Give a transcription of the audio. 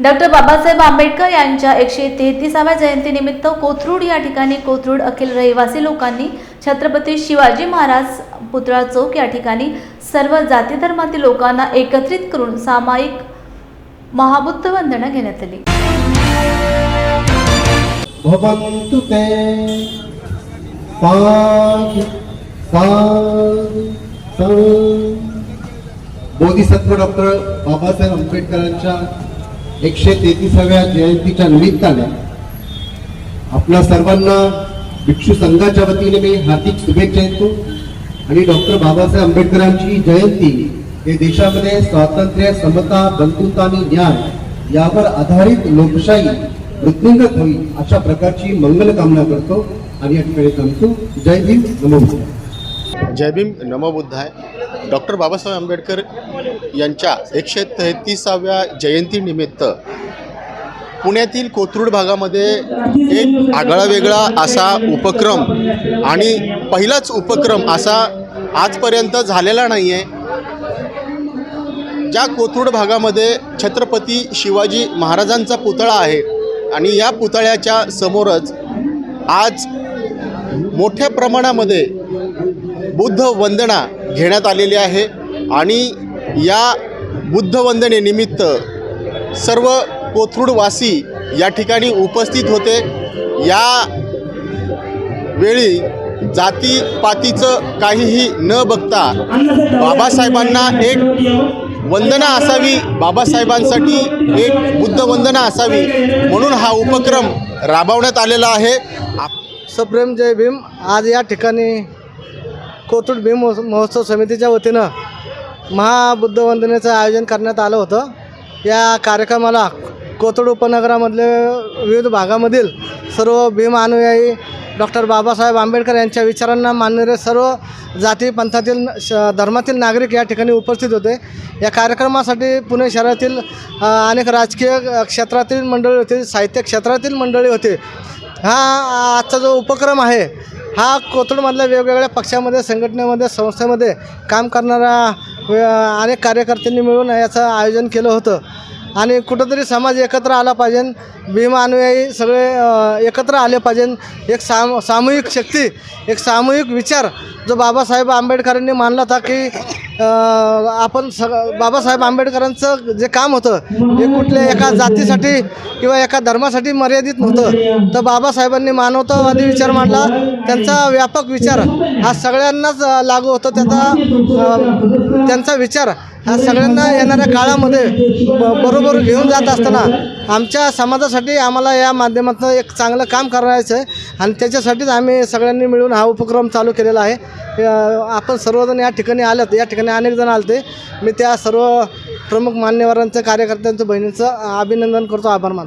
Doctor Babasaheb Ambedkar यांच्या एकशे तेहतीसाव्या जयंतीनिमित्त कोथरूड या ठिकाणी कोथरूड अखिल रहिवासी लोकांनी छत्रपती शिवाजी महाराज पुतळा चौक या ठिकाणी सर्व जाती धर्मातील लोकांना एकत्रित करून सामायिक महाबुद्ध वंदना घेण्यात आली. बोधिसत्व डॉक्टर बाबासाहेब आंबेडकरांच्या एकशे तेहतीसाव्या जयंतीच्या निमित्ताने आपल्या सर्वांना भिक्षू संघाच्या वतीने मी हार्दिक शुभेच्छा देतो. आणि डॉक्टर बाबासाहेब आंबेडकरांची जयंती हे देशामध्ये स्वातंत्र्य समता बंधुता आणि न्याय यावर आधारित लोकशाही वृद्धिंगत होईल अशा प्रकारची मंगल कामना करतो. आणि या ठिकाणी थांबतो. जय भीम नमो जय भीम नमो डॉक्टर बाबासाहेब आंबेडकर यांच्या एकशे तेहतीसाव्या जयंतीनिमित्त पुण्यातील कोथरूड भागामध्ये एक आगळावेगळा असा उपक्रम आणि पहिलाच उपक्रम असा आजपर्यंत झालेला नाही आहे ज्या कोथरूड भागामध्ये छत्रपती शिवाजी महाराजांचा पुतळा आहे आणि या पुतळ्याच्या समोरच आज मोठ्या प्रमाणामध्ये बुद्ध वंदना घेण्यात आलेली आहे. आणि या बुद्ध वंदनेनिमित्त सर्व कोथरूडवासी या ठिकाणी उपस्थित होते. या वेळी जातीपातीचं काहीही न बघता बाबासाहेबांना एक वंदना असावी बाबासाहेबांसाठी एक बुद्ध वंदना असावी म्हणून हा उपक्रम राबवण्यात आलेला आहे. सप्रेम जय भीम. आज या ठिकाणी कोथरूड भीम महोत्सव समितीच्या वतीनं महाबुद्ध वंदनेचं आयोजन करण्यात आलं होतं. या कार्यक्रमाला कोथरूड उपनगरामधले विविध भागामधील सर्व भीम अनुयायी डॉक्टर बाबासाहेब आंबेडकर यांच्या विचारांना मानणारे सर्व जाती पंथातील श धर्मातील नागरिक या ठिकाणी उपस्थित होते. या कार्यक्रमासाठी पुणे शहरातील अनेक राजकीय क्षेत्रातील मंडळी होती साहित्य क्षेत्रातील मंडळी होते. हा आजचा जो उपक्रम आहे हा कोथरूडमधल्या वेगवेगळ्या पक्षामध्ये संघटनेमध्ये संस्थेमध्ये काम करणाऱ्या अनेक कार्यकर्त्यांनी मिळून याचं आयोजन केलं होतं. आणि कुठंतरी समाज एकत्र आला पाहिजे भीम अनुयायी सगळे एकत्र आले पाहिजे. एक साम सामूहिक शक्ती एक सामूहिक विचार जो बाबासाहेब आंबेडकरांनी मानला होता की आपण सग बाबासाहेब आंबेडकरांचं जे काम होतं हे कुठल्या एका जातीसाठी किंवा एका धर्मासाठी मर्यादित नव्हतं. तर बाबासाहेबांनी मानवतावादी विचार मांडला. त्यांचा व्यापक विचार हा सगळ्यांनाच लागू होतो. त्याचा त्यांचा विचार हा सगळ्यांना येणाऱ्या काळामध्ये ब बरोबर घेऊन जात असताना आमच्या समाजासाठी आम्हाला या माध्यमातून एक चांगलं काम करायचं आहे आणि त्याच्यासाठीच आम्ही सगळ्यांनी मिळून हा उपक्रम चालू केलेला आहे. आपण सर्वजण या ठिकाणी आल्यात. या ठिकाणी अनेक जण आलते. मी त्या सर्व प्रमुख मान्यवरांचं कार्यकर्त्यांचं बहिणीचं अभिनंदन करतो. आभार मानतो.